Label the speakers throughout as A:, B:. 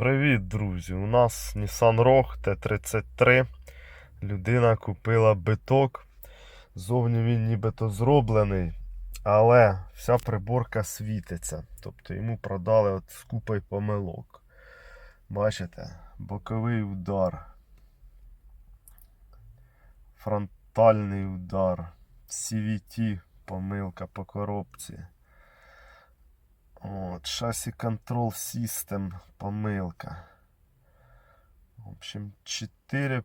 A: Привіт, друзі! У нас Nissan Rogue T33. Людина купила биток. Зовні він нібито зроблений, але вся приборка світиться. Тобто йому продали от з помилок. Бачите? Боковий удар. Фронтальний удар. CVT помилка по коробці. От, шасі Control System помилка. В общем, 4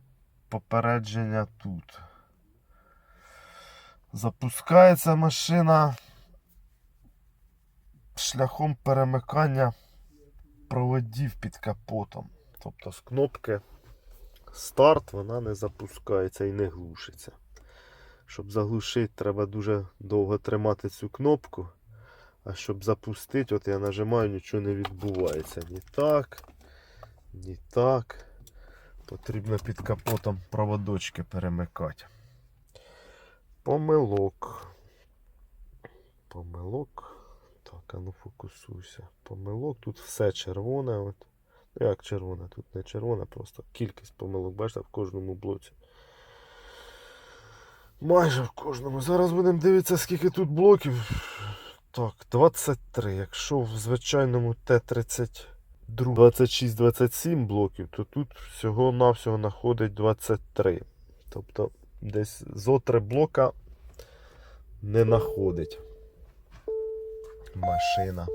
A: попередження тут. Запускається машина шляхом перемикання проводів під капотом. Тобто з кнопки старт вона не запускається і не глушиться. Щоб заглушити, треба дуже довго тримати цю кнопку. А щоб запустити, от я нажимаю, нічого не відбувається. Ні так, ні так. Потрібно під капотом проводочки перемикати. Помилок. Помилок. Так, а ну фокусуйся. Помилок. Тут все червоне. От. Ну, Як червоне? Тут не червоне, просто кількість помилок. Бачите, в кожному блоці. Майже в кожному. Зараз будемо дивитися, скільки тут блоків. Так, 23. Якщо в звичайному Т-32 26-27 блоків, то тут всього-навсього знаходить 23. Тобто десь зо 3 блока не знаходить машина.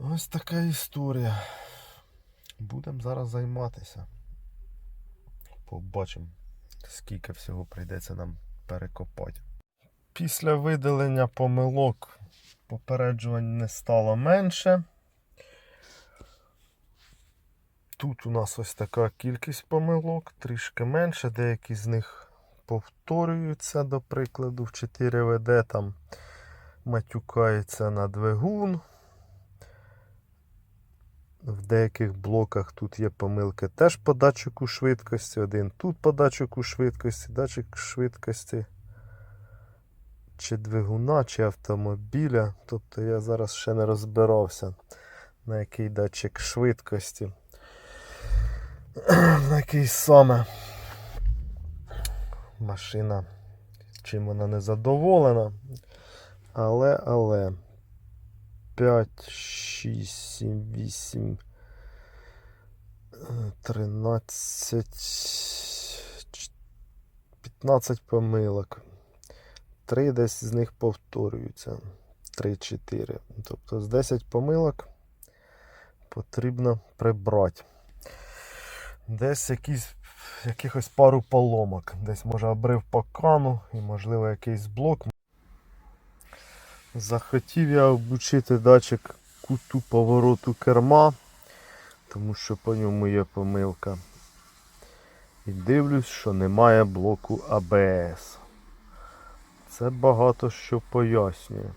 A: Ось така історія. Будемо зараз займатися. Побачимо, скільки всього прийдеться нам перекопати. Після видалення помилок попереджувань не стало менше. Тут у нас ось така кількість помилок, трішки менше, деякі з них повторюються, до прикладу, в 4 ВД там матюкається на двигун. В деяких блоках тут є помилки теж по датчику швидкості. Один тут по датчику швидкості, датчик швидкості чи двигуна, чи автомобіля. Тобто я зараз ще не розбирався, на який датчик швидкості. На який саме машина, чим вона не задоволена. Але, але 5, 6, 7, 8, 13, 15 помилок. Три десь з них повторюються. 3-4. Тобто з 10 помилок потрібно прибрати. Десь якісь, якихось пару поломок. Десь може обрив по кану і, можливо, якийсь блок. Захотів я обучити датчик куту повороту керма, тому що по ньому є помилка. І дивлюсь, що немає блоку ABS. Це багато що пояснює.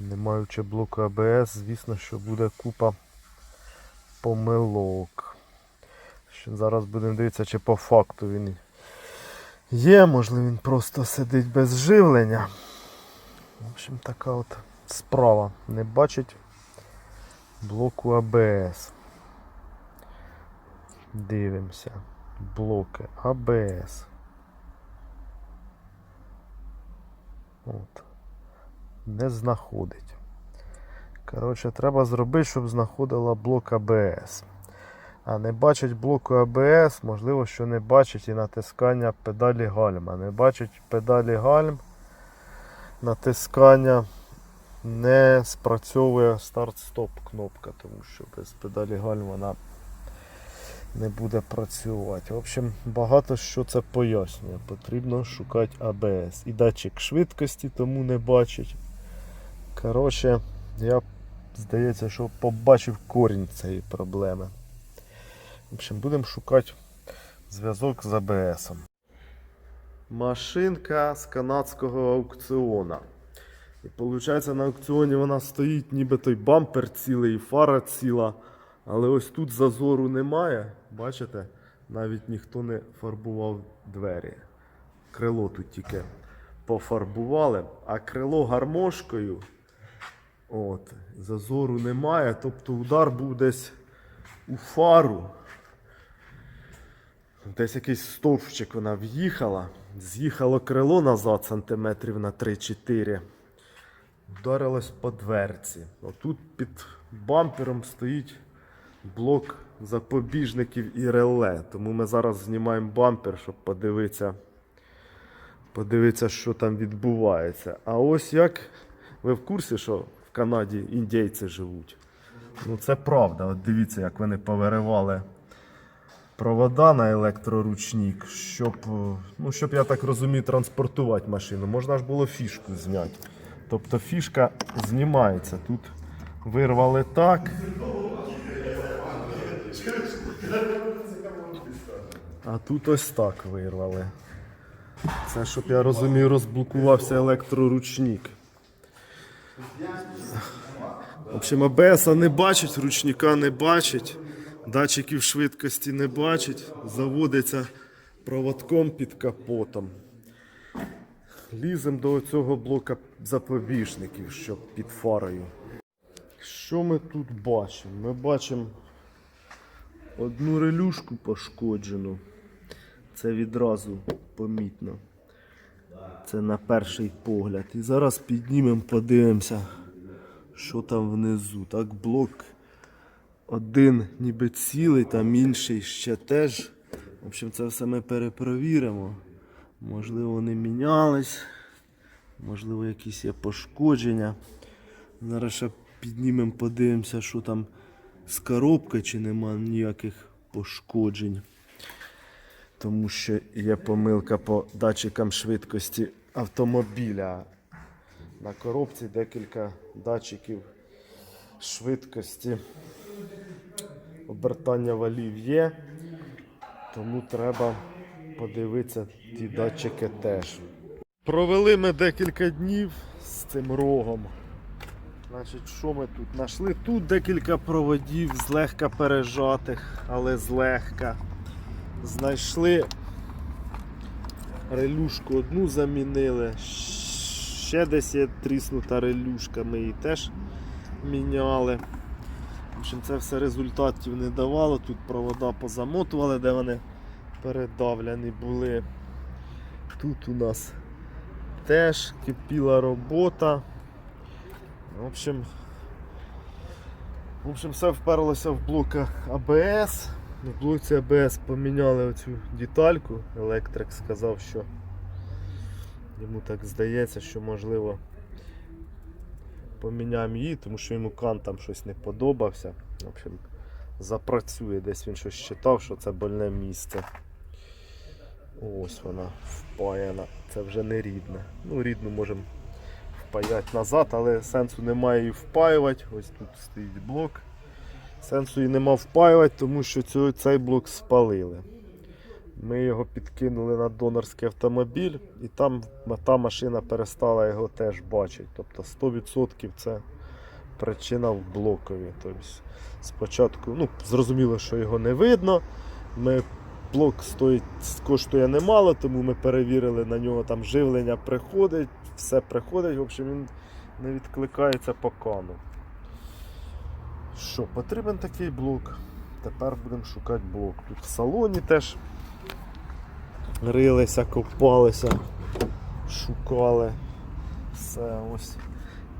A: Не маючи блоку ABS, звісно, що буде купа помилок. Що зараз будемо дивитися, чи по факту він є, можливо він просто сидить без живлення. В общем, така от справа. Не бачить блоку ABS. Дивимося. Блоки ABS. От. Не знаходить. Коротше, треба зробити, щоб знаходила блок ABS. А не бачить блоку ABS, можливо, що не бачить і натискання педалі гальма. Не бачить педалі гальм, натискання не спрацьовує старт-стоп кнопка, тому що без педалі гальм вона не буде працювати. В общем, багато що це пояснює. Потрібно шукати ABS. І датчик швидкості тому не бачить. Коротше, я здається, що побачив корінь цієї проблеми. В общем, будемо шукати зв'язок з ABS. Машинка з канадського аукціона. І виходить, на аукціоні вона стоїть, ніби той бампер цілий, і фара ціла. Але ось тут зазору немає. Бачите? Навіть ніхто не фарбував двері. Крило тут тільки пофарбували, а крило гармошкою От, зазору немає, тобто удар був десь у фару. Десь якийсь стовпчик вона в'їхала, з'їхало крило назад сантиметрів на 3-4. Вдарилось по дверці. Отут під бампером стоїть блок запобіжників і реле. Тому ми зараз знімаємо бампер, щоб подивитися, подивитися, що там відбувається. А ось як ви в курсі, що в Канаді індійці живуть? Ну це правда. От дивіться, як вони повиривали провода на електроручник, щоб, е, ну, щоб я так розумію, транспортувати машину. Можна ж було фішку зняти. Тобто фішка знімається. Тут вирвали так. А тут ось так вирвали. Це, щоб я розумію, розблокувався електроручник. В общем, АБС не бачить, ручника не бачить, датчиків швидкості не бачить, заводиться проводком під капотом. Ліземо до цього блока запобіжників, щоб під фарою. Що ми тут бачимо? Ми бачимо одну релюшку пошкоджену. Це відразу помітно. Це на перший погляд. І зараз піднімемо, подивимося, що там внизу. Так, блок один ніби цілий, там інший ще теж. В общем, це все ми перепровіримо. Можливо, вони мінялись, можливо, якісь є пошкодження. Зараз ще піднімемо, подивимося, що там з коробкою, чи нема ніяких пошкоджень. Тому що є помилка по датчикам швидкості автомобіля. На коробці декілька датчиків швидкості. Обертання валів є, тому треба подивитися ті датчики теж. Провели ми декілька днів з цим рогом. Значить, що ми тут знайшли? Тут декілька проводів злегка пережатих, але злегка. Знайшли релюшку одну замінили. Ще десь є тріснута релюшка, ми її теж міняли. В общем, це все результатів не давало. Тут провода позамотували, де вони передавлені були. Тут у нас теж кипіла робота. В общем, в общем, все вперлося в блок АБС. В блоці АБС поміняли оцю детальку. Електрик сказав, що йому так здається, що можливо поміняємо її, тому що йому кан там щось не подобався. В общем, запрацює, десь він щось читав, що це больне місце. Ось вона впаяна. Це вже не рідне. Ну, рідну можемо впаяти назад, але сенсу немає її впаювати. Ось тут стоїть блок. Сенсу її нема впаювати, тому що цю, цей блок спалили. Ми його підкинули на донорський автомобіль, і там та машина перестала його теж бачити. Тобто 100% це причина в блокові. Тобто спочатку ну, зрозуміло, що його не видно. Ми, блок стоїть, коштує немало, тому ми перевірили на нього там живлення приходить, все приходить, в общем, він не відкликається по кану. Що, потрібен такий блок. Тепер будемо шукати блок. Тут в салоні теж рилися, копалися, шукали. Все ось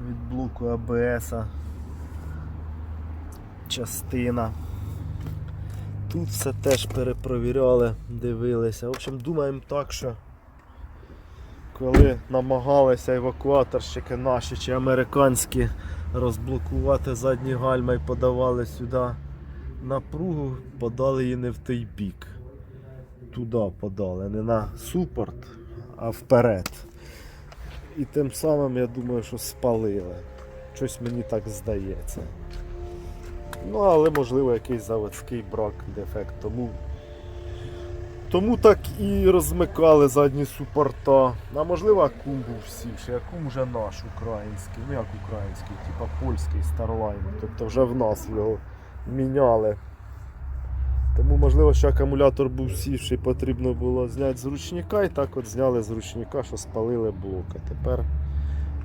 A: від блоку АБС. Частина. Тут все теж перепровіряли, дивилися. В общем, думаємо так, що коли намагалися евакуаторщики наші чи американські розблокувати задні гальма і подавали сюди напругу, подали її не в той бік. Туди подали, не на супорт, а вперед. І тим самим я думаю, що спалили. Щось мені так здається. Ну, але можливо якийсь заводський брак, дефект. Тому, тому так і розмикали задні супорта. А можливо акум був сівший, акум вже наш український, ну як український, типа польський Starline. Тобто вже в нас його міняли. Тому можливо, що акумулятор був сівший, потрібно було зняти з ручника і так от зняли з ручника, що спалили блок. А тепер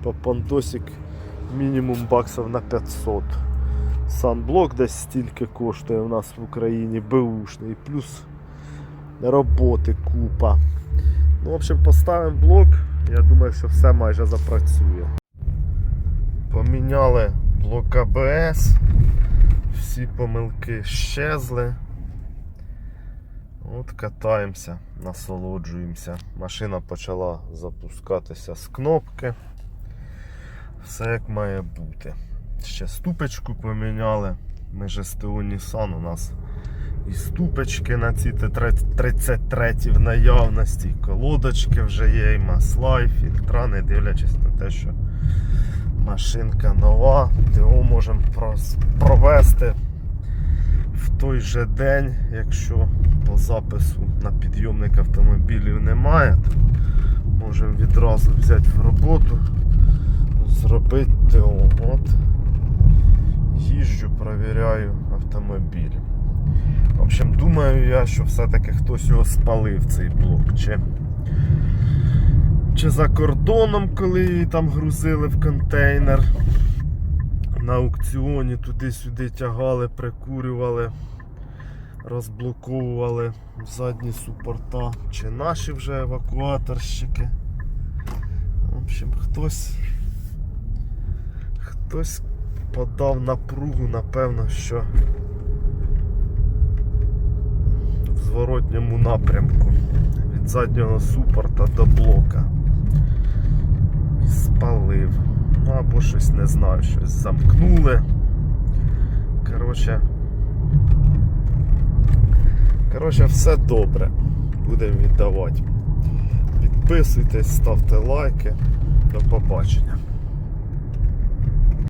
A: по понтосик мінімум баксів на 500. Санблок десь стільки коштує у нас в Україні, беушний, плюс роботи купа. Ну, в общем, поставимо блок, я думаю, що все майже запрацює. Поміняли блок АБС, всі помилки щезли. От катаємося, насолоджуємося. Машина почала запускатися з кнопки. Все як має бути. Ще ступочку поміняли. Ми же СТО Nissan, у нас. І ступочки на ці Т-33 в наявності, і колодочки вже є, і масла, і фільтра, не дивлячись на те, що машинка нова, ТО можемо провести в той же день, якщо по запису на підйомник автомобілів немає, то можемо відразу взяти в роботу, зробити ТО. От їжджу, провіряю автомобіль. В общем, думаю я, що все-таки хтось його спалив цей блок. Чи, чи за кордоном, коли її там грузили в контейнер. На аукціоні туди-сюди тягали, прикурювали, розблоковували задні супорта. Чи наші вже евакуаторщики. В общем, хтось. Хтось подав напругу, напевно, що в зворотньому напрямку від заднього супорта до блока. І спалив. Ну або щось не знаю, щось замкнули. Коротше. Коротше, все добре. Будемо віддавати. Підписуйтесь, ставте лайки. До побачення.